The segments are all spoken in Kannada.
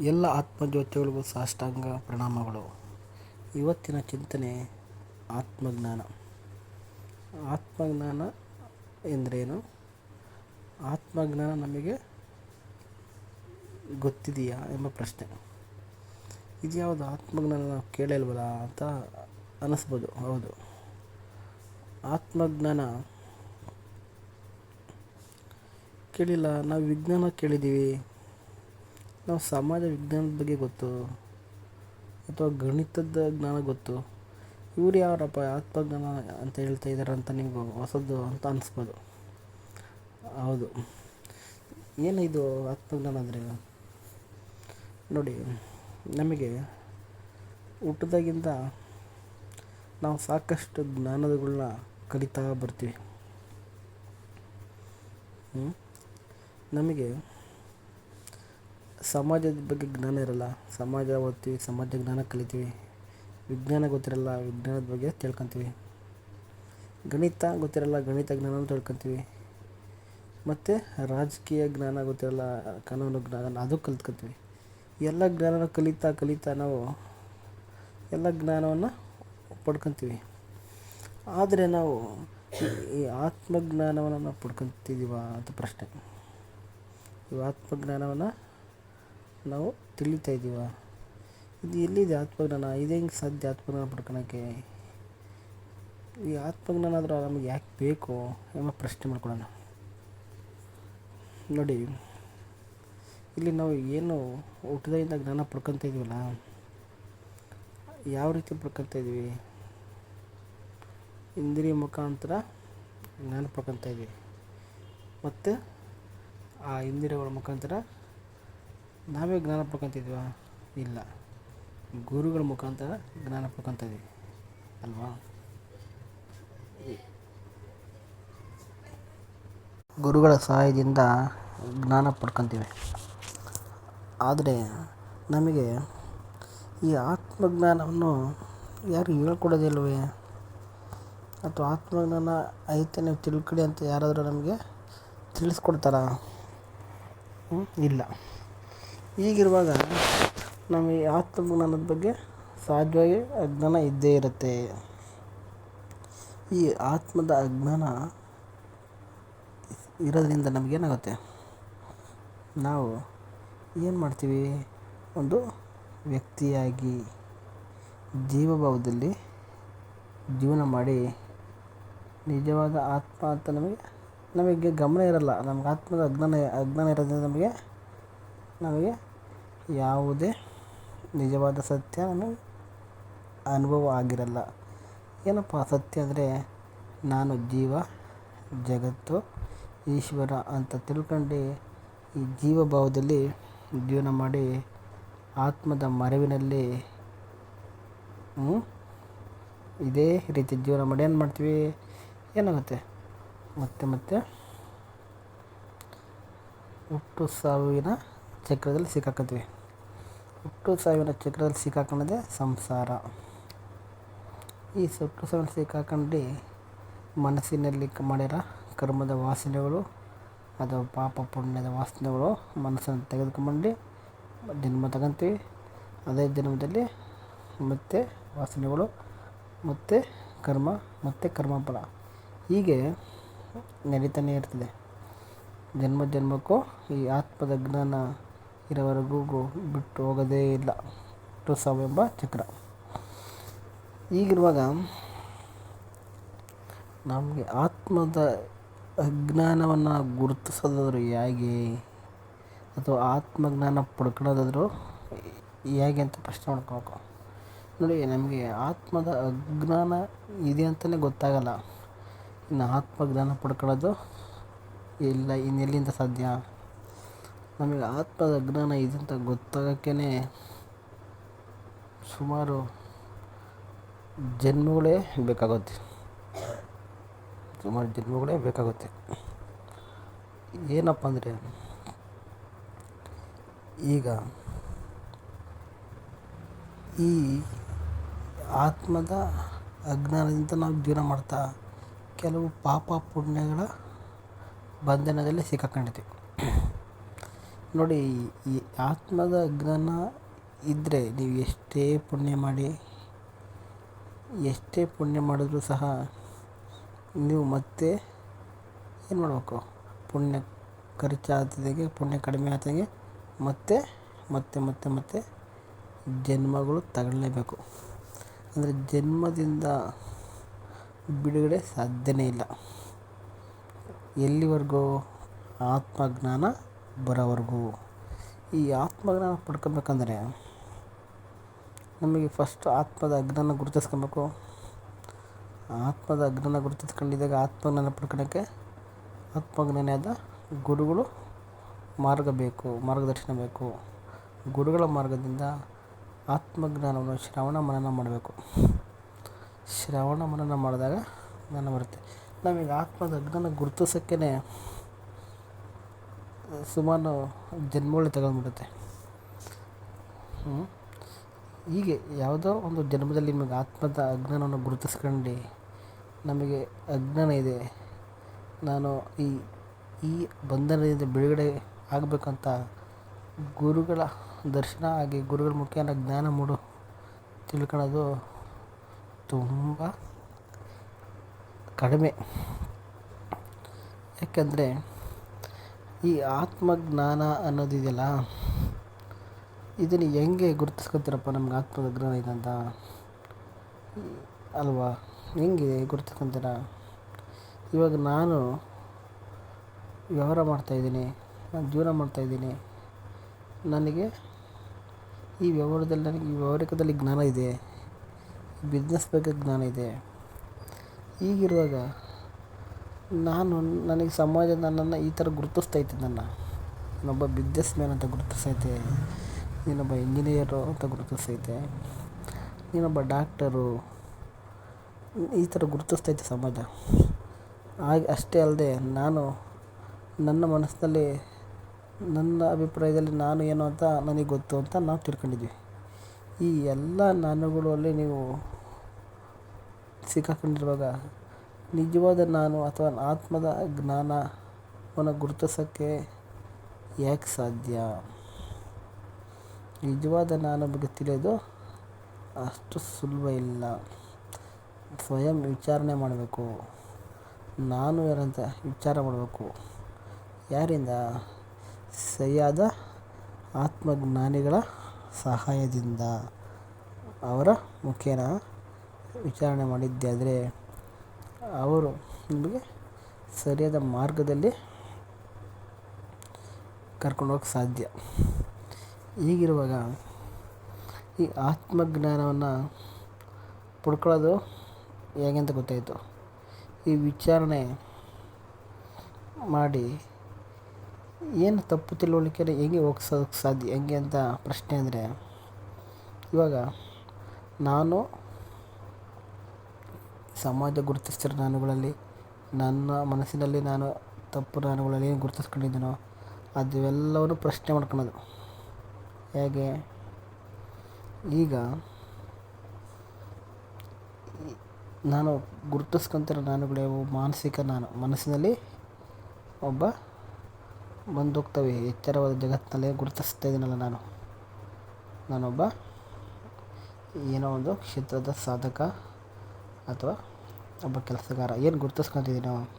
ಎಲ್ಲ ಆತ್ಮಜ್ಯೋತಿಗಳಿಗೂ ಸಾಷ್ಟಾಂಗ ಪ್ರಣಾಮಗಳು. ಇವತ್ತಿನ ಚಿಂತನೆ ಆತ್ಮಜ್ಞಾನ. ಆತ್ಮಜ್ಞಾನ ಎಂದರೇನು? ಆತ್ಮಜ್ಞಾನ ನಮಗೆ ಗೊತ್ತಿದೆಯಾ ಎಂಬ ಪ್ರಶ್ನೆ. ಇದು ಯಾವುದು? ಆತ್ಮಜ್ಞಾನ ನಾವು ಕೇಳಲ್ವಲ್ಲ ಅಂತ ಅನ್ನಿಸ್ಬೋದು ಹೌದು. ಆತ್ಮಜ್ಞಾನ ಕೇಳಿಲ್ಲ. ನಾವು ವಿಜ್ಞಾನ ಕೇಳಿದ್ದೀವಿ. ನಾವು ಸಮಾಜ ವಿಜ್ಞಾನದ ಬಗ್ಗೆ ಗೊತ್ತು, ಅಥವಾ ಗಣಿತದ ಜ್ಞಾನ ಗೊತ್ತು, ಇವ್ರು ಯಾರಪ್ಪ, ಆತ್ಮಜ್ಞಾನ ಅಂತ ಹೇಳ್ತಾ ಇದ್ದಾರೆ ಅಂತ ನಿಮಗೂ ಹೊಸದು ಅಂತ ಅನಿಸ್ಬೋದು. ಹೌದು. ಏನು ಇದು ಆತ್ಮಜ್ಞಾನ ಅಂದರೆ? ನೋಡಿ, ನಮಗೆ ಹುಟ್ಟಿದಾಗಿಂದ ನಾವು ಸಾಕಷ್ಟು ಜ್ಞಾನಗಳನ್ನ ಕಲಿತಾ ಬರ್ತೀವಿ? ನಮಗೆ ಸಮಾಜದ ಬಗ್ಗೆ ಜ್ಞಾನ ಇರಲ್ಲ. ಸಮಾಜ ಓದ್ತೀವಿ ಸಮಾಜ ಜ್ಞಾನ ಕಲಿತೀವಿ. ವಿಜ್ಞಾನ ಗೊತ್ತಿರಲ್ಲ, ವಿಜ್ಞಾನದ ಬಗ್ಗೆ ತಿಳ್ಕೊತೀವಿ. ಗಣಿತ ಗೊತ್ತಿರಲ್ಲ, ಗಣಿತ ಜ್ಞಾನ ತಿಳ್ಕೊತೀವಿ. ಮತ್ತು ರಾಜಕೀಯ ಜ್ಞಾನ ಗೊತ್ತಿರಲ್ಲ, ಕಾನೂನು ಜ್ಞಾನ ಅದು ಕಲ್ತ್ಕೊತೀವಿ. ಎಲ್ಲ ಜ್ಞಾನನ ಕಲಿತಾ ಕಲಿತಾ ನಾವು ಎಲ್ಲ ಜ್ಞಾನವನ್ನು ಪಡ್ಕೊತೀವಿ. ಆದರೆ ನಾವು ಈ ಆತ್ಮಜ್ಞಾನವನ್ನು ನಾವು ಪಡ್ಕೊತಿದ್ದೀವ ಅಂತ ಪ್ರಶ್ನೆ. ಈ ಆತ್ಮಜ್ಞಾನವನ್ನು ನಾವು ತಿಳಿತಾ ಇದ್ದೀವ ಇದು ಎಲ್ಲಿದೆ ಆತ್ಮಜ್ಞಾನ? ಇದು ಹೆಂಗೆ ಸಾಧ್ಯ ಆತ್ಮಜ್ಞಾನ ಪಡ್ಕೊಳಕ್ಕೆ? ಈ ಆತ್ಮಜ್ಞಾನ ಆದರೂ ನಮಗೆ ಯಾಕೆ ಬೇಕು ಎಂಬ ಪ್ರಶ್ನೆ ಮಾಡ್ಕೊಳ್ಳೋಣ ನೋಡಿ, ಇಲ್ಲಿ ನಾವು ಏನು ಹುಟ್ಟಿದಾಗಿಂದ ಜ್ಞಾನ ಪಡ್ಕೊತ ಇದೀವಲ್ಲ, ಯಾವ ರೀತಿ ಪಡ್ಕೊತ ಇದ್ದೀವಿ ಇಂದ್ರಿಯ ಮುಖಾಂತರ ಜ್ಞಾನ ಪಡ್ಕೊತ ಇದ್ದೀವಿ ಮತ್ತು ಆ ಇಂದಿರಗಳ ಮುಖಾಂತರ ನಾವೇ ಜ್ಞಾನ ಪಡ್ಕೊತಿದ್ವಾ ಇಲ್ಲ. ಗುರುಗಳ ಮುಖಾಂತರ ಜ್ಞಾನ ಪಡ್ಕೊತ ಇದೀವಿ ಅಲ್ವಾ? ಗುರುಗಳ ಸಹಾಯದಿಂದ ಜ್ಞಾನ ಪಡ್ಕೊತೀವಿ ಆದರೆ ನಮಗೆ ಈ ಆತ್ಮಜ್ಞಾನವನ್ನು ಯಾರು ಹೇಳ್ಕೊಡೋದಿಲ್ವೇ ಅಥವಾ ಆತ್ಮಜ್ಞಾನ ಐತೆ ನೀವು ತಿಳ್ಕೊಳ್ಳಿ ಅಂತ ಯಾರಾದರೂ ನಮಗೆ ತಿಳಿಸ್ಕೊಡ್ತಾರಾ? ಇಲ್ಲ. ಹೀಗಿರುವಾಗ ನಮಗೆ ಆತ್ಮಜ್ಞಾನದ ಬಗ್ಗೆ ಸಹಜವಾಗಿ ಅಜ್ಞಾನ ಇದ್ದೇ ಇರುತ್ತೆ. ಈ ಆತ್ಮದ ಅಜ್ಞಾನ ಇರೋದ್ರಿಂದ ನಮಗೇನಾಗುತ್ತೆ? ನಾವು ಏನು ಮಾಡ್ತೀವಿ? ಒಂದು ವ್ಯಕ್ತಿಯಾಗಿ ಜೀವಭಾವದಲ್ಲಿ ಜೀವನ ಮಾಡಿ ನಿಜವಾದ ಆತ್ಮ ಅಂತ ನಮಗೆ ನಮಗೆ ಗಮನ ಇರಲ್ಲ. ನಮ್ಗೆ ಆತ್ಮದ ಅಜ್ಞಾನ ಅಜ್ಞಾನ ಇರೋದ್ರಿಂದ ನಮಗೆ ನಮಗೆ ಯಾವುದೇ ನಿಜವಾದ ಸತ್ಯ ಅನುಭವ ಆಗಿರಲ್ಲ. ಏನಪ್ಪ ಸತ್ಯ ಅಂದರೆ ನಾನು ಜೀವ, ಜಗತ್ತು, ಈಶ್ವರ ಅಂತ ತಿಳ್ಕೊಂಡು ಈ ಜೀವಭಾವದಲ್ಲಿ ಜೀವನ ಮಾಡಿ ಆತ್ಮದ ಮರೆವಿನಲ್ಲಿ? ಇದೇ ರೀತಿ ಜೀವನ ಮಾಡಿ ಏನು ಮಾಡ್ತೀವಿ? ಏನಾಗುತ್ತೆ? ಮತ್ತೆ ಮತ್ತೆ ಹುಟ್ಟು ಸಾವಿನ ಚಕ್ರದಲ್ಲಿ ಸಿಕ್ಕಾಕೊತೀವಿ ಹುಟ್ಟು ಸಾವಿನ ಚಕ್ರದಲ್ಲಿ ಸಿಕ್ಕಾಕೊಂಡಿದೆ ಸಂಸಾರ. ಈ ಸುಟ್ಟು ಸಾವಿನ ಸಿಕ್ಕಾಕೊಂಡು ಮನಸ್ಸಿನಲ್ಲಿ ಮಾಡಿರೋ ಕರ್ಮದ ವಾಸನೆಗಳು ಅಥವಾ ಪಾಪ ಪುಣ್ಯದ ವಾಸನೆಗಳು ಮನಸ್ಸನ್ನು ತೆಗೆದುಕೊಂಡು ಜನ್ಮ ತಗೊಂತೀವಿ. ಅದೇ ಜನ್ಮದಲ್ಲಿ ಮತ್ತೆ ವಾಸನೆಗಳು, ಮತ್ತೆ ಕರ್ಮ, ಮತ್ತು ಕರ್ಮಫಲ. ಹೀಗೆ ನಡೀತಾನೆ ಇರ್ತದೆ. ಜನ್ಮ ಜನ್ಮಕ್ಕೂ ಈ ಆತ್ಮದ ಜ್ಞಾನ ಇರೋವರೆಗೂ ಬಿಟ್ಟು ಹೋಗೋದೇ ಇಲ್ಲ. ಟು ಸಾವು ಎಂಬ ಚಕ್ರ. ಈಗಿರುವಾಗ ನಮಗೆ ಆತ್ಮದ ಅಜ್ಞಾನವನ್ನು ಗುರುತಿಸೋದಾದ್ರು ಹೇಗೆ? ಅಥವಾ ಆತ್ಮಜ್ಞಾನ ಪಡ್ಕೊಳ್ಳೋದಾದರೂ ಹೇಗೆ ಅಂತ ಪ್ರಶ್ನೆ ಮಾಡ್ಕೋಬೇಕು. ನೋಡಿ, ನಮಗೆ ಆತ್ಮದ ಅಜ್ಞಾನ ಇದೆ ಅಂತಲೇ ಗೊತ್ತಾಗಲ್ಲ. ಇನ್ನು ಆತ್ಮಜ್ಞಾನ ಪಡ್ಕೊಳ್ಳೋದು ಇಲ್ಲ ಇನ್ನೆಲ್ಲಿಂದ ಸಾಧ್ಯ? ನಮಗೆ ಆತ್ಮದ ಜ್ಞಾನ ಇದೆ ಅಂತ ಗೊತ್ತಾಗೋಕ್ಕೇ ಸುಮಾರು ಜನ್ಮಗಳೇ ಬೇಕಾಗುತ್ತೆ. ಸುಮಾರು ಜನ್ಮಗಳೇ ಬೇಕಾಗುತ್ತೆ. ಏನಪ್ಪ ಅಂದರೆ ಈಗ ಈ ಆತ್ಮದ ಅಜ್ಞಾನದಿಂದ ನಾವು ಜೀವನ ಮಾಡ್ತಾ ಕೆಲವು ಪಾಪ ಪುಣ್ಯಗಳ ಬಂಧನದಲ್ಲಿ ಸಿಕ್ಕಾಕೊಂಡಿರ್ತೀವಿ ನೋಡಿ, ಈ ಆತ್ಮದ ಜ್ಞಾನ ಇದ್ದರೆ ನೀವು ಎಷ್ಟೇ ಪುಣ್ಯ ಮಾಡಿ, ಎಷ್ಟೇ ಪುಣ್ಯ ಮಾಡಿದ್ರೂ ಸಹ ನೀವು ಮತ್ತೆ ಏನು ಮಾಡಬೇಕು? ಪುಣ್ಯ ಖರ್ಚಾಗ್ತಿದ್ದಾಗೆ ಪುಣ್ಯ ಕಡಿಮೆ ಆಗ್ತಾಗೆ ಮತ್ತೆ ಮತ್ತೆ ಮತ್ತೆ ಮತ್ತೆ ಜನ್ಮಗಳು ತಗೊಳ್ಳೇಬೇಕು ಅಂದರೆ ಜನ್ಮದಿಂದ ಬಿಡುಗಡೆ ಸಾಧ್ಯನೇ ಇಲ್ಲ. ಎಲ್ಲಿವರೆಗೂ ಆತ್ಮಜ್ಞಾನ ಬರೋವರೆಗೂ ಈ ಆತ್ಮಜ್ಞಾನ ಪಡ್ಕೋಬೇಕಂದ್ರೆ ನಮಗೆ ಫಸ್ಟ್ ಆತ್ಮದ ಅಗ್ನನ ಗುರುತಿಸ್ಕೊಬೇಕು. ಆತ್ಮದ ಅಗ್ನನ ಗುರುತಿಸ್ಕೊಂಡಿದ್ದಾಗ ಆತ್ಮಜ್ಞಾನ ಪಡ್ಕೊಳಕ್ಕೆ ಆತ್ಮಜ್ಞಾನಿಯಾದ ಗುರುಗಳು ಮಾರ್ಗ ಬೇಕು, ಮಾರ್ಗದರ್ಶನ ಬೇಕು. ಗುರುಗಳ ಮಾರ್ಗದಿಂದ ಆತ್ಮಜ್ಞಾನವನ್ನು ಶ್ರವಣ ಮನನ ಮಾಡಬೇಕು. ಶ್ರವಣ ಮನನ ಮಾಡಿದಾಗ ಜ್ಞಾನ ಬರುತ್ತೆ. ನಮಗೆ ಆತ್ಮದ ಅಗ್ನನ ಗುರುತಿಸೋಕ್ಕೇ ಸುಮಾರು ಜನ್ಮಗಳು ತಗೊಂಡ್ಬಿಡುತ್ತೆ. ಹೀಗೆ ಯಾವುದೋ ಒಂದು ಜನ್ಮದಲ್ಲಿ ನಿಮಗೆ ಆತ್ಮದ ಅಜ್ಞಾನವನ್ನು ಗುರುತಿಸ್ಕೊಂಡು ನಮಗೆ ಅಜ್ಞಾನ ಇದೆ. ನಾನು ಈ ಈ ಬಂಧನದಿಂದ ಬಿಡುಗಡೆ ಆಗಬೇಕಂತ ಗುರುಗಳ ದರ್ಶನ ಹಾಗೆ ಗುರುಗಳ ಮುಖೇನ ಜ್ಞಾನ ಮೂಡು ತಿಳ್ಕೊಳ್ಳೋದು ತುಂಬ ಕಡಿಮೆ. ಯಾಕೆಂದರೆ ಈ ಆತ್ಮಜ್ಞಾನ ಅನ್ನೋದಿದೆಯಲ್ಲ ಇದನ್ನು ಹೆಂಗೆ ಗುರುತಿಸ್ಕೊತೀರಪ್ಪ ನಮ್ಗೆ ಆತ್ಮದ ಜ್ಞಾನ ಇದೆ ಅಂತ? ಅಲ್ವಾ? ಹೆಂಗೆ ಗುರುತಿಸ್ಕೊತೀರ? ಇವಾಗ ನಾನು ವ್ಯವಹಾರ ಮಾಡ್ತಾಯಿದ್ದೀನಿ ನಾನು ಜೀವನ ಮಾಡ್ತಾಯಿದ್ದೀನಿ ನನಗೆ ಈ ವ್ಯವಹಾರದಲ್ಲಿ ನನಗೆ, ಈ ವ್ಯವಹಾರಿಕದಲ್ಲಿ ಜ್ಞಾನ ಇದೆ ಬಿಸ್ನೆಸ್ ಬಗ್ಗೆ ಜ್ಞಾನ ಇದೆ. ಹೀಗಿರುವಾಗ ನಾನು ನನಗೆ ಸಮಾಜ ನನ್ನನ್ನು ಈ ಥರ ಗುರುತಿಸ್ತೈತೆ ನನ್ನ. ನಾನೊಬ್ಬ ಬಿಸ್ನೆಸ್ ಮ್ಯಾನ್ ಅಂತ ಗುರುತಿಸೈತೆ ನೀನೊಬ್ಬ ಇಂಜಿನಿಯರು ಅಂತ ಗುರುತಿಸೈತೆ ನೀನೊಬ್ಬ ಡಾಕ್ಟರು ಈ ಥರ ಗುರುತಿಸ್ತೈತೆ ಸಮಾಜ. ಹಾಗೆ ಅಷ್ಟೇ ಅಲ್ಲದೆ ನಾನು ನನ್ನ ಮನಸ್ಸಿನಲ್ಲಿ ನನ್ನ ಅಭಿಪ್ರಾಯದಲ್ಲಿ ನಾನು ಏನು ಅಂತ ನನಗೆ ಗೊತ್ತು ಅಂತ ನಾವು ತಿಳ್ಕೊಂಡಿದ್ವಿ. ಈ ಎಲ್ಲ ನಾನುಗಳಲ್ಲಿ ನೀವು ಸಿಕ್ಕಾಕೊಂಡಿರುವಾಗ ನಿಜವಾದ ನಾನು ಅಥವಾ ಆತ್ಮದ ಜ್ಞಾನವನ್ನು ಗುರುತಿಸೋಕ್ಕೆ ಯಾಕೆ ಸಾಧ್ಯ? ನಿಜವಾದ ನಾನು ಬಗ್ಗೆ ತಿಳಿಯೋದು ಅಷ್ಟು ಸುಲಭ ಇಲ್ಲ. ಸ್ವಯಂ ವಿಚಾರಣೆ ಮಾಡಬೇಕು. ನಾನು ಯಾರಂತ ವಿಚಾರ ಮಾಡಬೇಕು? ಯಾರಿಂದ? ಸರಿಯಾದ ಆತ್ಮಜ್ಞಾನಿಗಳ ಸಹಾಯದಿಂದ. ಅವರ ಮುಖೇನ ವಿಚಾರಣೆ ಮಾಡಿದ್ದೆ ಆದರೆ ಅವರು ನಿಮಗೆ ಸರಿಯಾದ ಮಾರ್ಗದಲ್ಲಿ ಕರ್ಕೊಂಡು ಹೋಗಕ್ಕೆ ಸಾಧ್ಯ. ಹೀಗಿರುವಾಗ ಈ ಆತ್ಮಜ್ಞಾನವನ್ನು ಪಡ್ಕೊಳ್ಳೋದು ಹೇಗೆ ಅಂತ ಗೊತ್ತಾಯಿತು. ಈ ವಿಚಾರಣೆ ಮಾಡಿ ಏನು ತಪ್ಪು ತಿಳುವಳಿಕೆ ಹೇಗೆ ಹೋಗ್ಸೋಕ್ಕೆ ಸಾಧ್ಯ, ಹೆಂಗೆ ಅಂತ ಪ್ರಶ್ನೆ ಅಂದರೆ ಇವಾಗ ನಾನು ಸಮಾಜ ಗುರುತಿಸ್ತಿರೋ ನಾನುಗಳಲ್ಲಿ ನನ್ನ ಮನಸ್ಸಿನಲ್ಲಿ ನಾನು ತಪ್ಪು ನಾನುಗಳಲ್ಲಿ ಏನು ಗುರುತಿಸ್ಕೊಂಡಿದ್ದೀನೋ ಅದೆಲ್ಲವನ್ನು ಪ್ರಶ್ನೆ ಮಾಡ್ಕೊಳೋದು. ಹೇಗೆ? ಈಗ ನಾನು ಗುರುತಿಸ್ಕೊತಿರೋ ನಾನುಗಳು ಮಾನಸಿಕ ನಾನು. ಮನಸ್ಸಿನಲ್ಲಿ ಒಬ್ಬ ಬಂದೋಗ್ತವೆ. ಎಚ್ಚರವಾದ ಜಗತ್ತಿನಲ್ಲೇ ಗುರುತಿಸ್ತಾ ಇದ್ದೀನಲ್ಲ ನಾನು. ನಾನೊಬ್ಬ ಏನೋ ಒಂದು ಕ್ಷೇತ್ರದ ಸಾಧಕ ಅಥವಾ ಒಬ್ಬ ಕೆಲಸಗಾರ ಏನು ಗುರುತಿಸ್ಕೊತಿದ್ದೀನೋ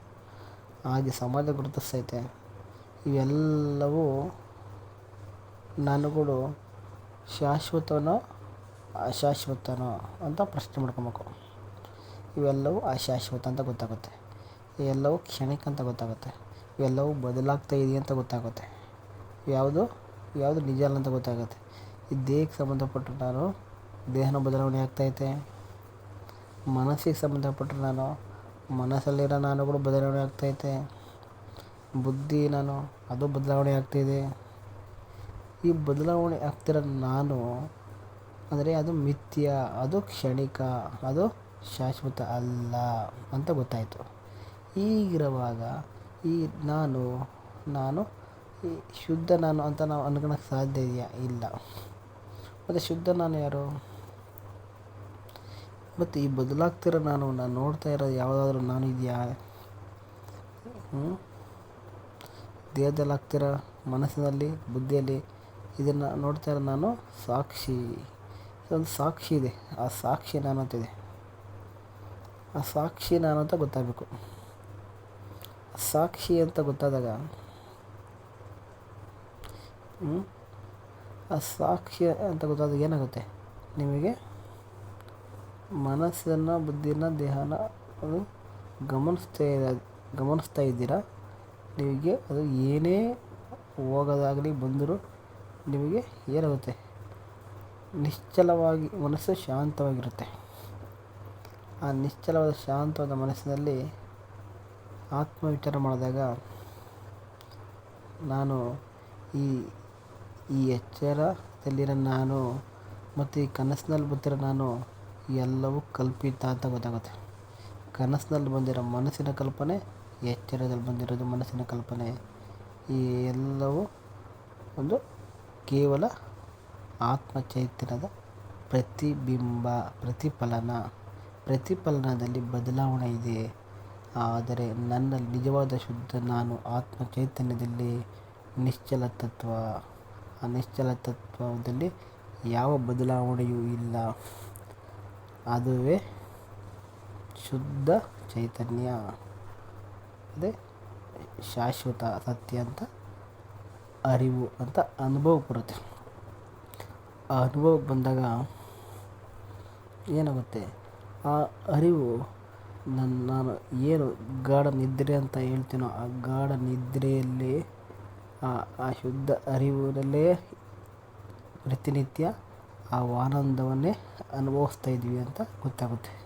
ಹಾಗೆ ಸಮಾಜ ಗುರುತಿಸ್ತೈತೆ. ಇವೆಲ್ಲವೂ ನನಗಳು ಶಾಶ್ವತನೋ, ಅಶಾಶ್ವತನೋ ಅಂತ ಪ್ರಶ್ನೆ ಮಾಡ್ಕೊಬೇಕು. ಇವೆಲ್ಲವೂ ಅಶಾಶ್ವತ ಅಂತ ಗೊತ್ತಾಗುತ್ತೆ. ಇವೆಲ್ಲವೂ ಕ್ಷಣಿಕ ಅಂತ ಗೊತ್ತಾಗುತ್ತೆ. ಇವೆಲ್ಲವೂ ಬದಲಾಗ್ತಾ ಇದೆಯಾ ಅಂತ ಗೊತ್ತಾಗುತ್ತೆ. ಯಾವುದು? ಯಾವುದು ನಿಜ ಅಲ್ಲ ಅಂತ ಗೊತ್ತಾಗುತ್ತೆ. ಈ ದೇಹಕ್ಕೆ ಸಂಬಂಧಪಟ್ಟು ನಾನು ದೇಹನ ಬದಲಾವಣೆ ಆಗ್ತೈತೆ ಮನಸ್ಸಿಗೆ ಸಂಬಂಧಪಟ್ಟರೆ ನಾನು, ಮನಸ್ಸಲ್ಲಿರೋ ನಾನುಗಳು ಬದಲಾವಣೆ ಆಗ್ತೈತೆ ಬುದ್ಧಿ ನಾನು, ಅದು ಬದಲಾವಣೆ ಆಗ್ತಿದೆ ಈ ಬದಲಾವಣೆ ಆಗ್ತಿರೋ ನಾನು, ಅಂದರೆ ಅದು ಮಿಥ್ಯ, ಅದು ಕ್ಷಣಿಕ, ಅದು ಶಾಶ್ವತ ಅಲ್ಲ ಅಂತ ಗೊತ್ತಾಯಿತು. ಹೀಗಿರುವಾಗ ಈ ನಾನು ನಾನು, ಈ ಶುದ್ಧ ನಾನು ಅಂತ ನಾವು ಅನ್ಕೊಳಕ್ಕೆ ಸಾಧ್ಯ ಇದೆಯಾ? ಇಲ್ಲ. ಮತ್ತು ಶುದ್ಧ ನಾನು ಯಾರು? ಮತ್ತು ಈ ಬದಲಾಗ್ತಿರೋ ನಾನು ನಾನು ನೋಡ್ತಾ ಇರೋದು ಯಾವುದಾದ್ರೂ ನಾನು ಇದೆಯಾ? ದೇಹದಲ್ಲಿ ಆಗ್ತಿರೋ ಮನಸ್ಸಿನಲ್ಲಿ? ಬುದ್ಧಿಯಲ್ಲಿ? ಇದನ್ನು ನೋಡ್ತಾ ಇರೋ ನಾನು ಸಾಕ್ಷಿ. ಇದೊಂದು ಸಾಕ್ಷಿ ಇದೆ. ಆ ಸಾಕ್ಷಿ ನಾನು ಅಂತಿದೆ. ಆ ಸಾಕ್ಷಿ ನಾನು ಅಂತ ಗೊತ್ತಾಗಬೇಕು. ಸಾಕ್ಷಿ ಅಂತ ಗೊತ್ತಾದಾಗ ಆ ಸಾಕ್ಷಿ ಅಂತ ಗೊತ್ತಾದಾಗ ಏನಾಗುತ್ತೆ ನಿಮಗೆ? ಮನಸ್ಸನ್ನು ಬುದ್ಧಿನ ದೇಹನ ಅದು ಗಮನಿಸ್ತಾ ಗಮನಿಸ್ತಾ ಇದ್ದೀರ? ನಿಮಗೆ ಅದು ಏನೇ ಹೋಗೋದಾಗಲಿ ಬಂದರೂ ನಿಮಗೆ ಏನಾಗುತ್ತೆ? ನಿಶ್ಚಲವಾಗಿ ಮನಸ್ಸು ಶಾಂತವಾಗಿರುತ್ತೆ. ಆ ನಿಶ್ಚಲವಾದ ಶಾಂತವಾದ ಮನಸ್ಸಿನಲ್ಲಿ ಆತ್ಮವಿಚಾರ ಮಾಡಿದಾಗ ನಾನು ಈ ಈ ಎಚ್ಚರದಲ್ಲಿರೋ ನಾನು ಮತ್ತು ಈ ಕನಸಿನಲ್ಲಿ ಬರ್ತಿರೋ ನಾನು ಎಲ್ಲವೂ ಕಲ್ಪಿತ ಅಂತ ಗೊತ್ತಾಗುತ್ತೆ. ಕನಸಿನಲ್ಲಿ ಬಂದಿರೋ ಮನಸ್ಸಿನ ಕಲ್ಪನೆ, ಎಚ್ಚರದಲ್ಲಿ ಬಂದಿರೋದು ಮನಸ್ಸಿನ ಕಲ್ಪನೆ. ಈ ಎಲ್ಲವೂ ಒಂದು ಕೇವಲ ಆತ್ಮ ಚೈತನ್ಯದ ಪ್ರತಿಬಿಂಬ, ಪ್ರತಿಫಲನ. ಪ್ರತಿಫಲನದಲ್ಲಿ ಬದಲಾವಣೆ ಇದೆ. ಆದರೆ ನನ್ನ ನಿಜವಾದ ಶುದ್ಧ ನಾನು ಆತ್ಮ ಚೈತನ್ಯದಲ್ಲಿ ನಿಶ್ಚಲ ತತ್ವ. ಆ ನಿಶ್ಚಲ ತತ್ವದಲ್ಲಿ ಯಾವ ಬದಲಾವಣೆಯೂ ಇಲ್ಲ. ಅದುವೇ ಶುದ್ಧ ಚೈತನ್ಯ. ಅದೇ ಶಾಶ್ವತ ಸತ್ಯ ಅಂತ ಅರಿವು ಅಂತ ಅನುಭವ ಕೊಡುತ್ತೆ. ಆ ಅನುಭವಕ್ಕೆ ಬಂದಾಗ ಏನಾಗುತ್ತೆ? ಆ ಅರಿವು ನನ್ನ ನಾನು ಏನು ಗಾಢ ನಿದ್ರೆ ಅಂತ ಹೇಳ್ತೀನೋ ಆ ಗಾಢ ನಿದ್ರೆಯಲ್ಲಿ, ಆ ಆ ಶುದ್ಧ ಅರಿವಿನಲ್ಲೇ ಪ್ರತಿನಿತ್ಯ ಆ ಆನಂದವನ್ನೇ ಅನುಭವಿಸ್ತಾ ಇದ್ದೀವಿ ಅಂತ ಗೊತ್ತಾಗುತ್ತೆ.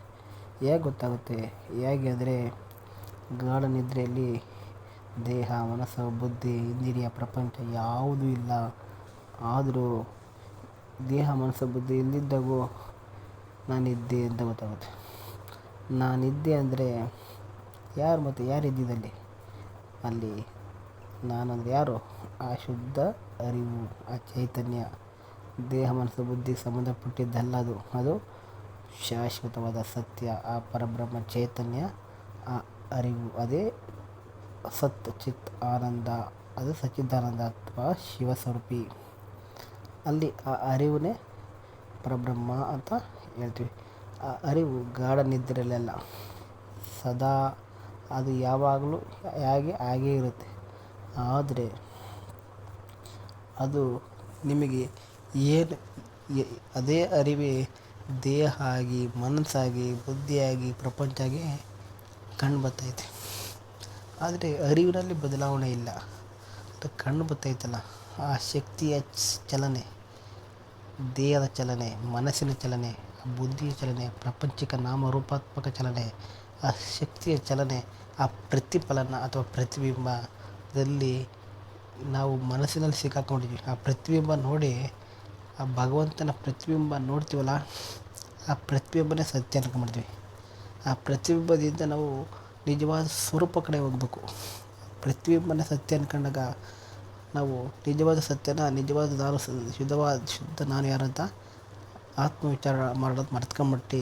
ಹೇಗೆ ಗೊತ್ತಾಗುತ್ತೆ? ಹೇಗೆ ಅಂದರೆ ಗಾಢ ನಿದ್ರೆಯಲ್ಲಿ ದೇಹ, ಮನಸ್ಸು, ಬುದ್ಧಿ, ಇಂದ್ರಿಯ, ಪ್ರಪಂಚ ಯಾವುದೂ ಇಲ್ಲ. ಆದರೂ ದೇಹ, ಮನಸ್ಸು, ಬುದ್ಧಿ ಇಲ್ಲದಿದ್ದಾಗೂ ನಾನಿದ್ದೆ ಅಂತ ಗೊತ್ತಾಗುತ್ತೆ. ನಾನಿದ್ದೆ ಅಂದರೆ ಯಾರು ಮತ್ತು ಯಾರು ಇದ್ದಿದ್ದಲ್ಲಿ ಅಲ್ಲಿ ನಾನಂದ್ರೆ ಯಾರು? ಆ ಶುದ್ಧ ಅರಿವು, ಆ ಚೈತನ್ಯ. ದೇಹ, ಮನಸ್ಸು ಬುದ್ಧಿಗೆ ಸಂಬಂಧಪಟ್ಟಿದ್ದಲ್ಲ ಅದು. ಅದು ಶಾಶ್ವತವಾದ ಸತ್ಯ, ಆ ಪರಬ್ರಹ್ಮ ಚೈತನ್ಯ, ಆ ಅರಿವು. ಅದೇ ಸತ್, ಚಿತ್, ಆನಂದ. ಅದು ಸಚ್ಚಿದಾನಂದ ಅಥವಾ ಶಿವಸ್ವರೂಪಿ. ಅಲ್ಲಿ ಆ ಅರಿವನ್ನೇ ಪರಬ್ರಹ್ಮ ಅಂತ ಹೇಳ್ತೀವಿ. ಆ ಅರಿವು ಗಾಢ ನಿದ್ರೆಯಲ್ಲೆಲ್ಲ ಸದಾ ಅದು ಯಾವಾಗಲೂ ಹೇಗೆ ಹಾಗೇ ಇರುತ್ತೆ. ಆದರೆ ಅದು ನಿಮಗೆ ಏನು ಅದೇ ಅರಿವೇ ದೇಹ ಆಗಿ ಮನಸ್ಸಾಗಿ, ಬುದ್ಧಿಯಾಗಿ ಪ್ರಪಂಚ ಆಗಿ ಕಂಡು ಬರ್ತೈತೆ. ಆದರೆ ಅರಿವಿನಲ್ಲಿ ಬದಲಾವಣೆ ಇಲ್ಲ. ಅದು ಕಂಡು ಬರ್ತೈತಲ್ಲ, ಆ ಶಕ್ತಿಯ ಚಲನೆ, ದೇಹದ ಚಲನೆ, ಮನಸ್ಸಿನ ಚಲನೆ, ಬುದ್ಧಿಯ ಚಲನೆ, ಪ್ರಪಂಚಿಕ ನಾಮರೂಪಾತ್ಮಕ ಚಲನೆ, ಆ ಶಕ್ತಿಯ ಚಲನೆ, ಆ ಪ್ರತಿಫಲನ ಅಥವಾ ಪ್ರತಿಬಿಂಬದಲ್ಲಿ ನಾವು ಮನಸ್ಸಿನಲ್ಲಿ ಸಿಕ್ಕಾಕೊಂಡಿದ್ವಿ. ಆ ಪ್ರತಿಬಿಂಬ ನೋಡಿ ಆ ಭಗವಂತನ ಪ್ರತಿಬಿಂಬ ನೋಡ್ತೀವಲ್ಲ, ಆ ಪ್ರತಿಬಿಂಬನೇ ಸತ್ಯ ಅನ್ಕೊಂಬಿಡ್ತೀವಿ ಆ ಪ್ರತಿಬಿಂಬದಿಂದ ನಾವು ನಿಜವಾದ ಸ್ವರೂಪ ಕಡೆ ಹೋಗಬೇಕು. ಪ್ರತಿಬಿಂಬನೇ ಸತ್ಯ ಅನ್ಕೊಂಡಾಗ ನಾವು ನಿಜವಾದ ಸತ್ಯನ, ನಿಜವಾದ ನಾನು ಶುದ್ಧವಾದ, ಶುದ್ಧ ನಾನು ಯಾರಂತ ಆತ್ಮವಿಚಾರ ಮಾಡೋದು ಮರ್ತ್ಕೊಂಬಿಟ್ಟು,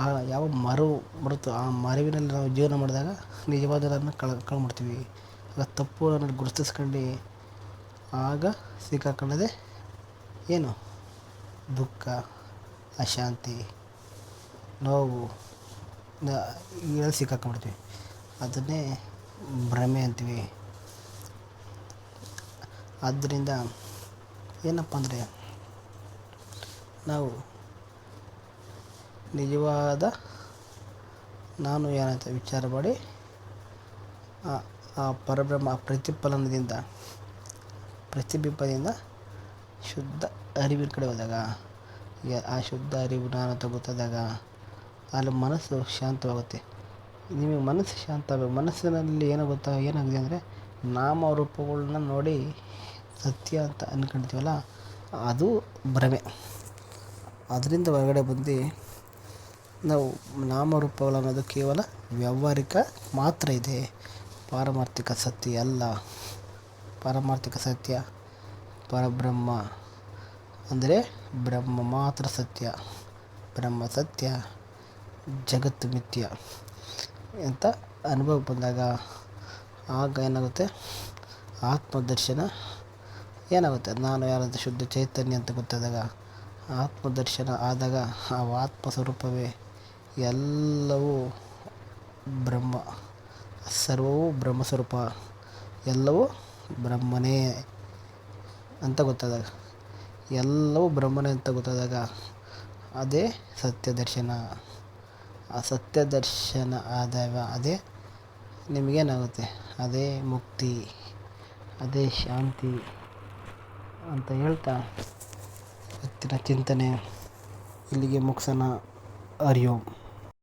ಆ ಯಾವ ಮರು ಬರುತ್ತೋ ಆ ಮರವಿನಲ್ಲಿ ನಾವು ಜೀವನ ಮಾಡಿದಾಗ ನಿಜವಾದದನ್ನು ಕಳ್ಕೊಂಡ್ಬಿಡ್ತೀವಿ ಆಗ ತಪ್ಪು ಅನ್ನೋದು ಗುರುತಿಸ್ಕೊಂಡು ಆಗ ಸಿಕ್ಕಾಕೊಳ್ಳೋದೇ ಏನು? ದುಃಖ, ಅಶಾಂತಿ, ನೋವು ಇವೆಲ್ಲ ಸಿಕ್ಕಾಕ್ಬಿಡ್ತೀವಿ ಅದನ್ನೇ ಭ್ರಮೆ ಅಂತೀವಿ. ಆದ್ದರಿಂದ ಏನಪ್ಪ ಅಂದರೆ ನಾವು ನಿಜವಾದ ನಾನು ಏನಂತ ವಿಚಾರ ಮಾಡಿ ಆ ಪರಬ್ರಹ್ಮ ಪ್ರತಿಫಲನದಿಂದ, ಪ್ರತಿಬಿಂಬದಿಂದ ಶುದ್ಧ ಅರಿವಿನ ಕಡೆ ಹೋದಾಗ ಆ ಶುದ್ಧ ಅರಿವು ನಾನು ಅಂತ ಗೊತ್ತಾದಾಗ ಅಲ್ಲಿ ಮನಸ್ಸು ಶಾಂತವಾಗುತ್ತೆ. ನಿಮಗೆ ಮನಸ್ಸು ಶಾಂತ ಮನಸ್ಸಿನಲ್ಲಿ ಏನೋ ಗೊತ್ತಾ, ಏನಾಗಿದೆ ಅಂದರೆ ನಾಮರೂಪಗಳನ್ನ ನೋಡಿ ಸತ್ಯ ಅಂತ ಅಂದ್ಕೊಳ್ತೀವಲ್ಲ ಅದು ಭ್ರಮೆ. ಅದರಿಂದ ಹೊರಗಡೆ ಬಂದು ನಾವು ನಾಮರೂಪಗಳು ಅನ್ನೋದು ಕೇವಲ ವ್ಯಾವಹಾರಿಕ ಮಾತ್ರ ಇದೆ. ಪಾರಮಾರ್ಥಿಕ ಸತ್ಯ ಅಲ್ಲ. ಪಾರಮಾರ್ಥಿಕ ಸತ್ಯ ಪರಬ್ರಹ್ಮ. ಅಂದರೆ ಬ್ರಹ್ಮ ಮಾತ್ರ ಸತ್ಯ, ಬ್ರಹ್ಮ ಸತ್ಯ, ಜಗತ್ತು ಮಿಥ್ಯ ಅಂತ ಅನುಭವ ಬಂದಾಗ ಆಗ ಏನಾಗುತ್ತೆ? ಆತ್ಮದರ್ಶನ ಏನಾಗುತ್ತೆ? ನಾನು ಯಾರಂತ ಶುದ್ಧ ಚೈತನ್ಯ ಅಂತ ಗೊತ್ತಾದಾಗ, ಆತ್ಮದರ್ಶನ ಆದಾಗ ಆ ಆತ್ಮ ಸ್ವರೂಪವೇ ಎಲ್ಲವೂ ಬ್ರಹ್ಮ. ಸರ್ವವೂ ಬ್ರಹ್ಮ ಸ್ವರೂಪ ಎಲ್ಲವೂ ಬ್ರಹ್ಮನೇ. ಅಂತ ಗೊತ್ತಾದಾಗ, ಎಲ್ಲವೂ ಬ್ರಹ್ಮನೇ ಅಂತ ಗೊತ್ತಾದಾಗ ಅದೇ ಸತ್ಯ ದರ್ಶನ ಆ ಸತ್ಯ ದರ್ಶನ ಆದಾಗ ಅದೇ ನಿಮಗೇನಾಗುತ್ತೆ? ಅದೇ ಮುಕ್ತಿ, ಅದೇ ಶಾಂತಿ ಅಂತ ಹೇಳ್ತಾ ಇವತ್ತಿನ ಚಿಂತನೆ ಇಲ್ಲಿಗೆ ಮುಗಿಸೋಣ. ಹರಿ